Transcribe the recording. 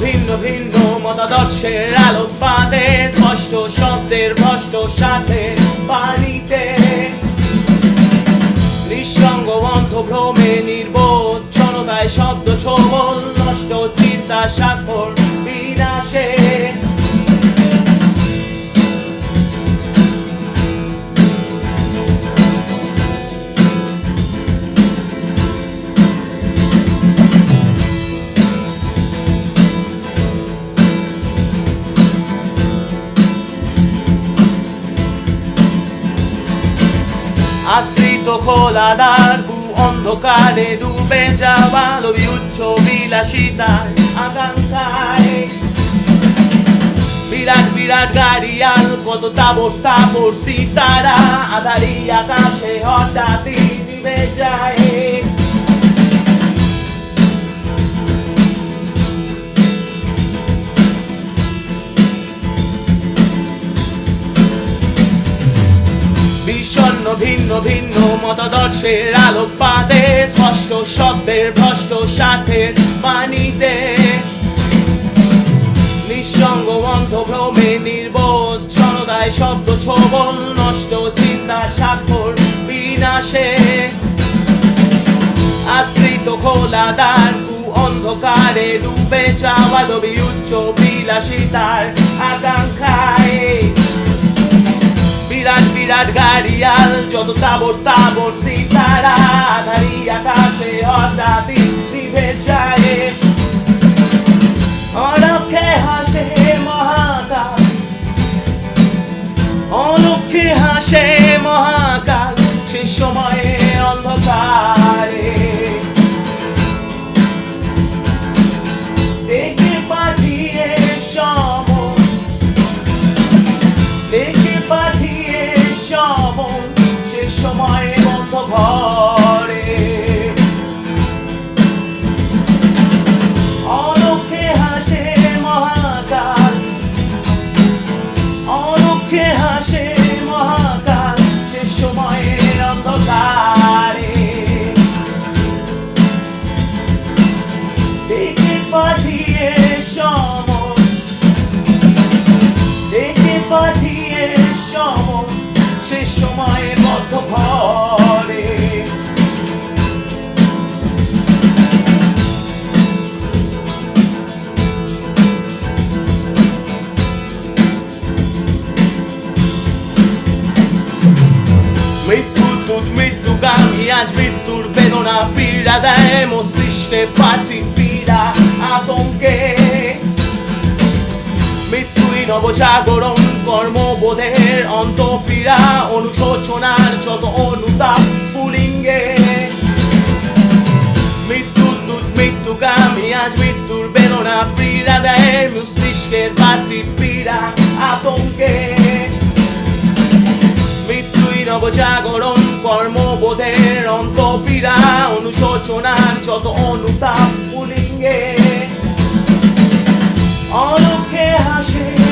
ভিন্ন ভিন্ন মতাদর্শের আলোকপাতে স্পষ্ট শব্দের ভষ্ট সাথে পানিতে। নিঃসঙ্গ অন্ধ ভ্রমে নির্বোধ, জনতায় শব্দ ছবল, নষ্ট চিন্তা, স্বাক্ষর বিনাশে। আশ্রিত খোলা দ্বার বু অন্ধকারে ডুবে যাওয়া লবি উচ্চ বিলাসিতায়, আকাঙ্ক্ষায়। বিরাট বিরাট গাড়িয়াল কত তাবর তাবর সিতারা, আধারি আকাশে হঠাৎই নিভে যায়। বিষণ্ণ ভিন্ন ভিন্ন মতাদর্শের আলোকপাতে, স্পষ্ট শব্দের ভ্রষ্ট স্বার্থের বাণীতে। নিঃসঙ্গ অন্ধ ভ্রমে নির্বোধ, জনতায় শব্দ ছবল নষ্ট চিন্তা, স্বাক্ষর বিনাশে। আশ্রিত খোলা দ্বার অন্ধকারে ডুবে যাওয়া লবি উচ্চ বিলাসিতার আকাঙ্ক্ষায়। গাড়িয়াল যত তাবর তাবর সিতারা আধারি আকাশে হঠাৎই নিভে যায়। অনক্ষে হাসে মহাকাল অলক্ষে হাসে মহাকাল, সে সময়ে সময় বদ্ধ ঘরে মৃত্যু তুত মৃত্যুগামী আজ মৃত্যুর বেদনা, পীড়া দেয় মস্তিষ্কে পাতি পীড়া, আতঙ্কে। নবজাগরণ কর্মবোধের অন্তপীড়া অনুশোচনার যত পুলিঙ্গে। আজ মৃত্যুর বেদনা পীড়া দেয় মস্তিষ্কের পীড়া আতঙ্কে। মৃত্যুই নবজাগরণ কর্মবোধের অনুশোচনার যত অনুতাপ পুলিঙ্গে। অলক্ষে হাসে